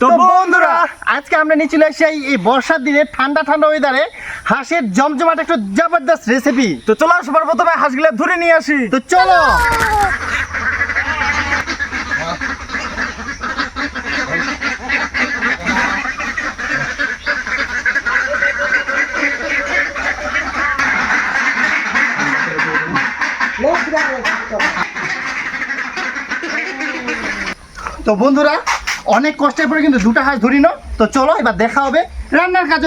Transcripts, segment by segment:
তো বন্ধুরা আজকে আমরা নিয়ে চলে এই- এই বর্ষার দিনে ঠান্ডা ঠান্ডা ওয়েদারে হাঁসের জমজমাট একটু জবরদস্ত রেসিপি তো চলো সবার প্রথমে হাঁসগুলো ধরে নিয়ে আসি। তো চলো। তো বন্ধুরা অনেক কষ্টের পরে কিন্তু দুটো হাঁস ধরি না। তো চলো, এবার দেখা হবে রান্নার কাজ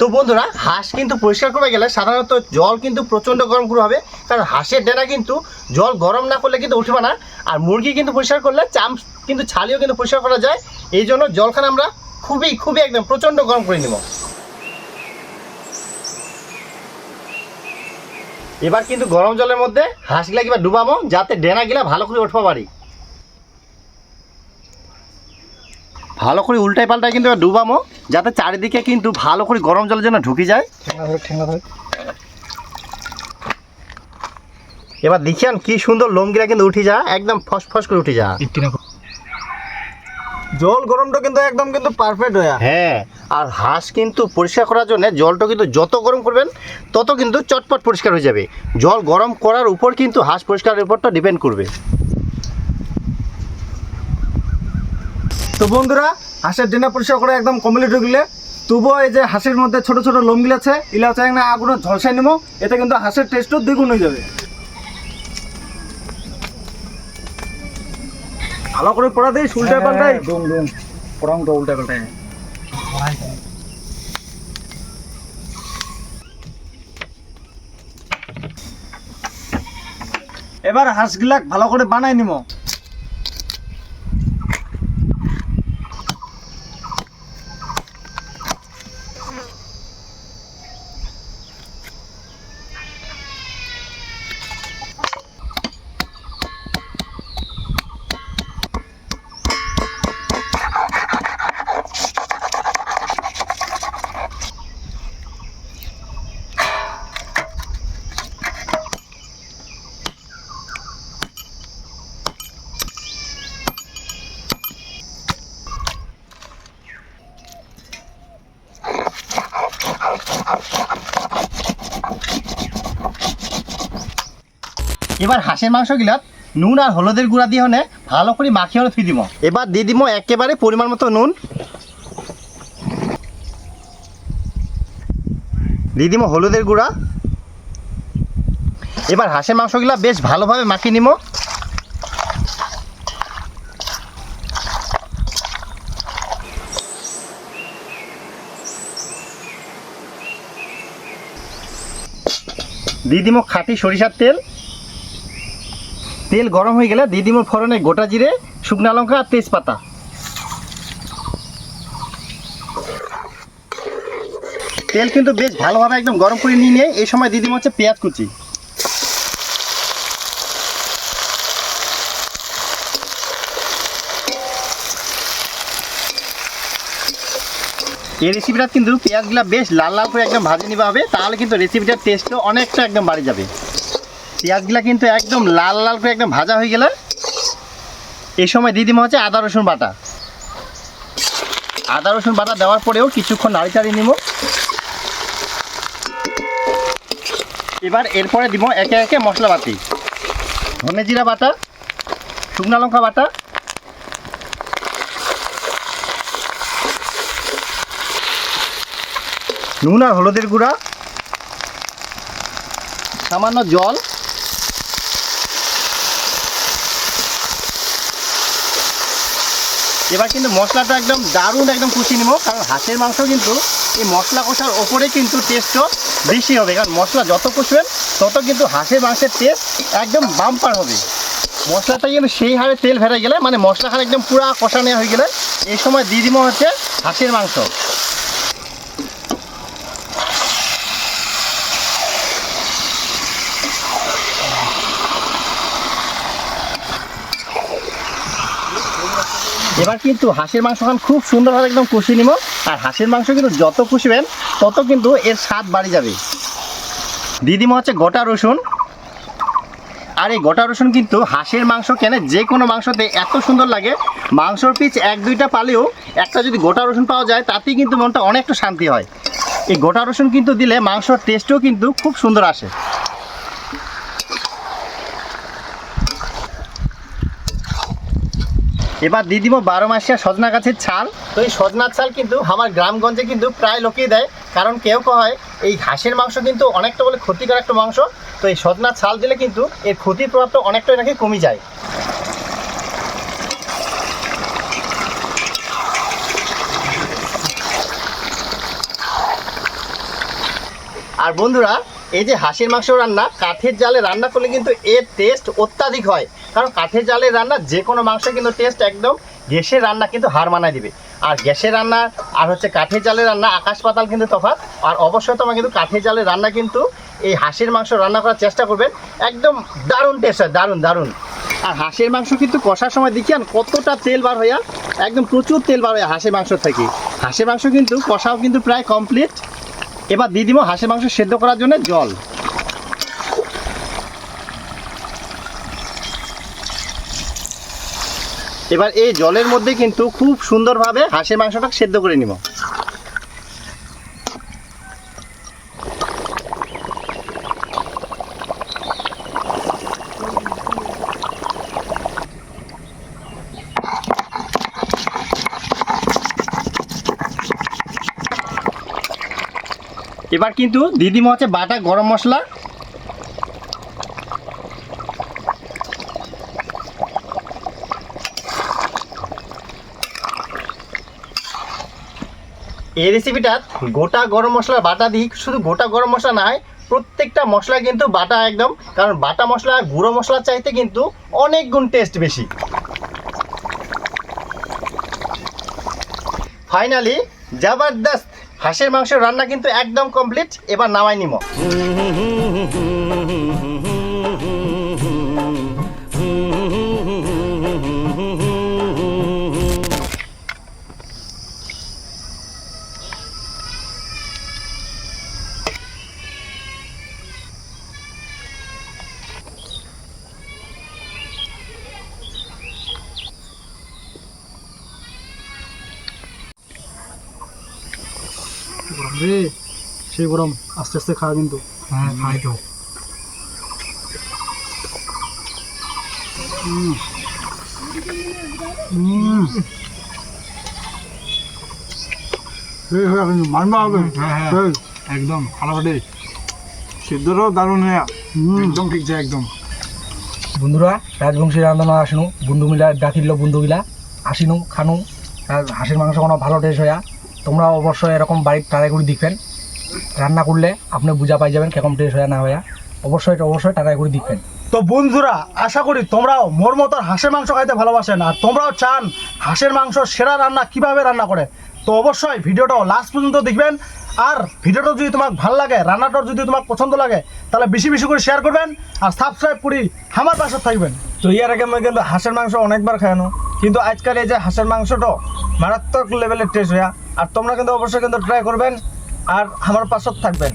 তো বন্ধুরা, হাঁস কিন্তু পরিষ্কার করতে গেলে সাধারণত জল কিন্তু প্রচণ্ড গরম করে হবে, কারণ হাঁসের ডেনা কিন্তু জল গরম না করলে কিন্তু উঠবে না, আর মুরগি কিন্তু পরিষ্কার করলে চাম কিন্তু ছালিও কিন্তু পরিষ্কার করা যায়। এই জন্য জলখানে আমরা খুবই খুবই একদম প্রচণ্ড গরম করে নিব। এবার কিন্তু গরম জলের মধ্যে হাঁসগুলা কিবা ডুবামো যাতে ডেনাগুলা ভালো করে উঠবা পারি। ভালো করে উল্টাই পাল্টাই কিন্তু ডুবামো যাতে চারিদিকে কিন্তু ভালো করে গরম জলের জন্য ঢুকে যায়। এবার দেখিয়ান কি সুন্দর লোমগিরা কিন্তু উঠে যা একদম ফস ফস করে উঠে যা জল গরমটা কিন্তু একদম কিন্তু পারফেক্ট হয়ে হ্যাঁ আর হাঁস কিন্তু পরিষ্কার করার জন্য জলটা কিন্তু যত গরম করবেন তত কিন্তু চটপট পরিষ্কার হয়ে যাবে। জল গরম করার উপর কিন্তু হাঁস পরিষ্কারের উপরটা ডিপেন্ড করবে। তো বন্ধুরা হাঁসের ডিনা পরিষ্কার করে একদম কমপ্লিট ঢুকলে। তবুও এই যে হাঁসের মধ্যে ছোট ছোট লোমগুলো আছে ইলা চাই না আগুনে ঝলসাই নেব এতে কিন্তু হাঁসের টেস্টও দ্বিগুণ হয়ে যাবে। ভালো করে পড়া দিই উল্টা পাল্টাই। ডুম ডুম পড়াংটা উল্টা পাল্টাই এবার হাঁসগুলা ভালো করে বানাই নিমো। এবার হাঁসের মাংস গিলাত নুন আর হলুদের গুঁড়া দিয়ে হনে ভালো করে মাখিয়ে হলে থুই দিব এবার দিয়ে দিব একেবারে পরিমাণ মতো নুন। দিয়ে দিব হলুদের গুঁড়া। এবার হাঁসের মাংসগুলা বেশ ভালোভাবে মাখিয়ে নিব দিয়ে দিব খাঁটি সরিষার তেল। তেল গরম হয়ে গেলে দিয়ে দিব ফোড়নে গোটা জিরে, শুকনা লঙ্কা আর তেজপাতা। তেল কিন্তু বেশ ভালোভাবে একদম গরম করে নিয়ে নিয়ে এই সময় দিয়ে হচ্ছে পেঁয়াজ কুচি। এই রেসিপিটা কিন্তু পেঁয়াজগুলা বেশ লাল লাল করে একদম ভাজি নিবা হবে, তাহলে কিন্তু রেসিপিটার টেস্টও অনেকটা একদম বাড়ি যাবে। পেঁয়াজগুলা কিন্তু একদম লাল লাল করে একদম ভাজা হয়ে গেলে, এই সময় দিয়ে দিব হচ্ছে আদা, রসুন বাটা। আদা, রসুন বাটা দেওয়ার পরেও কিছুক্ষণ নাড়ি চাড়িয়ে নিব। এবার এরপরে দিব একে একে মশলা ধনে জিরা বাটা, শুকনা লঙ্কা বাটা নুন আর হলুদের গুঁড়া, সামান্য জল, এবার কিন্তু মশলাটা একদম দারুণ একদম কষিয়ে নেব, কারণ হাঁসের মাংস কিন্তু এই মশলা কষার ওপরে কিন্তু টেস্টও বেশি হবে, কারণ মশলা যত কষবেন, তত কিন্তু হাঁসের মাংসের টেস্ট একদম বাম্পার হবে। মশলাটা কিন্তু সেই হারে তেল ভেড়ে গেলে মানে মশলা হারে একদম পুরা কষা নেওয়া হয়ে গেলে, এই সময় দিয়ে দিব হচ্ছে হাঁসের মাংস। এবার কিন্তু হাঁসের মাংস খান খুব সুন্দরভাবে একদম কষিয়ে নিব। আর হাঁসের মাংস কিন্তু যত কষিবেন, তত কিন্তু এর স্বাদ বাড়ি যাবে। দিদিমা হচ্ছে গোটা রসুন। আর এই গোটা রসুন কিন্তু হাঁসের মাংস কেনে যে কোনো মাংসতে এত সুন্দর লাগে। মাংসর পিচ এক দুইটা পালেও একটা যদি গোটা রসুন পাওয়া যায়, তাতেই কিন্তু মনটা অনেকটা শান্তি হয়। এই গোটা রসুন কিন্তু দিলে মাংসর টেস্টও কিন্তু খুব সুন্দর আসে। এবার দিয়ে দিব বারো মাসিয়া সজনা গাছের ছাল। তো এই সজনার ছাল কিন্তু আমার গ্রামগঞ্জে কিন্তু প্রায় লোকেই দেয়। কারণ কেউ কয়, এই ঘাসের মাংস কিন্তু অনেকটা বলে ক্ষতিকর একটা মাংস। তো এই সজনার ছাল দিলে কিন্তু এর ক্ষতির প্রভাবটা অনেকটাই নাকি কমে যায়। আর বন্ধুরা, এই যে হাঁসের মাংস রান্না, কাঠের জালে রান্না করলে কিন্তু এর টেস্ট অত্যাধিক হয়। কারণ কাঠের জালে রান্না যে কোনো মাংস কিন্তু টেস্ট একদম গ্যাসের রান্না কিন্তু হার মানায় দিবে। আর গ্যাসের রান্না আর হচ্ছে কাঠের জালে রান্না আকাশ পাতাল কিন্তু তফাৎ। আর অবশ্যই তোমার কিন্তু কাঠের জালে রান্না কিন্তু এই হাঁসের মাংস রান্না করার চেষ্টা করবেন। একদম দারুণ টেস্ট হয়, দারুণ দারুণ। আর হাঁসের মাংস কিন্তু কষার সময় দেখিয়ান কতটা তেল বার হইয়া, একদম প্রচুর তেল বার হয় হাঁসের মাংস থেকে। হাঁসের মাংস কিন্তু কষাও কিন্তু প্রায় কমপ্লিট এবার দিয়ে দিব হাঁসের মাংস সেদ্ধ করার জন্য জল। এবার এই জলের মধ্যে কিন্তু খুব সুন্দরভাবে হাঁসের মাংসটা সেদ্ধ করে নিব। এবার কিন্তু দিদিমা হচ্ছে বাটা গরম মশলা। এই রেসিপিটা গোটা গরম মশলা বাটা দিই। শুধু গোটা গরম মশলা নয় প্রত্যেকটা মশলা কিন্তু বাটা একদম। কারণ বাটা মশলা, গুঁড়ো মশলার চাইতে কিন্তু অনেক গুণ টেস্ট বেশি। ফাইনালি জবরদস্ত হাঁসের মাংসের রান্না কিন্তু একদম কমপ্লিট এবার নামাই নিব গরম রে। সেই গরম আস্তে আস্তে খাওয়া কিন্তু। হ্যাঁ খাই তো। মানবা হবে। হ্যাঁ একদম ফাটাফাটি সিদ্ধটাও দারুণ হ্যাঁ একদম ঠিক আছে একদম। বন্ধুরা রাজবংশী রান্ধনা আসনু। বন্ধু মিলা ডাকিল বন্ধুগিলা আসিনু খানু। হাঁসের মাংস কোনো ভালো টেস্ট হইয়া তোমরা অবশ্যই এরকম বাড়ির ট্রাই করে দেখবেন। রান্না করলে আপনি বুঝা পাই যাবেন কেমন টেস্ট হয়ে না হইয়া অবশ্যই অবশ্যই ট্রাই করে দেখবেন। তো বন্ধুরা, আশা করি তোমরাও মোর মতো হাঁসের মাংস খাইতে ভালোবাসেন আর তোমরাও চান হাঁসের মাংস সেরা রান্না কীভাবে রান্না করে। তো অবশ্যই ভিডিওটা লাস্ট পর্যন্ত দেখবেন আর ভিডিওটা যদি তোমার ভালো লাগে রান্নাটা যদি তোমার পছন্দ লাগে, তাহলে বেশি বেশি করে শেয়ার করবেন আর সাবস্ক্রাইব করি আমার পাশে থাকবেন। তো ইয়ার আগে আমি কিন্তু হাঁসের মাংস অনেকবার খাওয়ানো কিন্তু আজকাল এই যে হাঁসের মাংসটা মারাত্মক লেভেলের টেস্ট হইয়া আর তোমরা কিন্তু অবশ্যই কিন্তু ট্রাই করবেন আর আমার পাশে থাকবেন।